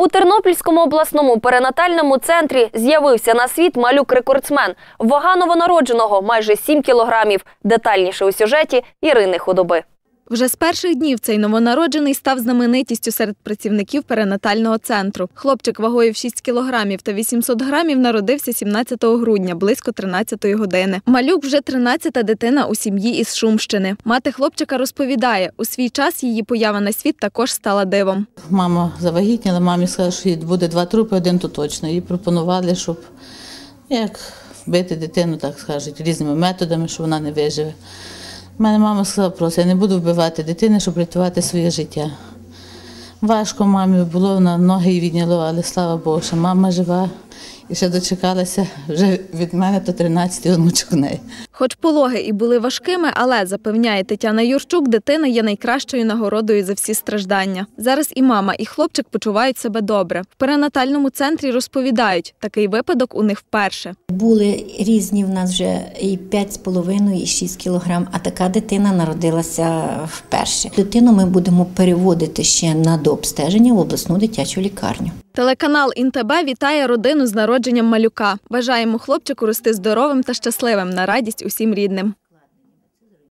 У Тернопільському обласному перинатальному центрі з'явився на світ малюк-рекордсмен. Вага новонародженого майже 7 кілограмів. Детальніше у сюжеті Ірини Худоби. Вже з перших днів цей новонароджений став знаменитістю серед працівників перинатального центру. Хлопчик вагою в 6 кілограмів та 800 грамів народився 17 грудня, близько 13 години. Малюк вже 13-та дитина у сім'ї із Шумщини. Мати хлопчика розповідає, у свій час її поява на світ також стала дивом. Мама завагітніла, мамі сказали, що буде два трупи, один то точно. Їй пропонували, щоб як бити дитину, так скажуть, різними методами, що вона не виживе. У мене мама сказала просто, я не буду вбивати дитини, щоб рятувати своє життя. Важко мамі було, вона ноги її відняло, але слава Богу, що мама жива і ще дочекалася вже від мене до 13 онучок неї. Хоч пологи і були важкими, але запевняє Тетяна Юрчук, дитина є найкращою нагородою за всі страждання. Зараз і мама, і хлопчик почувають себе добре. В перинатальному центрі розповідають, такий випадок у них вперше. Були різні в нас вже і 5,5, і 6 кілограм, а така дитина народилася вперше. Дитину ми будемо переводити ще на дообстеження в обласну дитячу лікарню. Телеканал Інтебе вітає родину з народженням малюка. Бажаємо хлопчику рости здоровим та щасливим на радість усім рідним.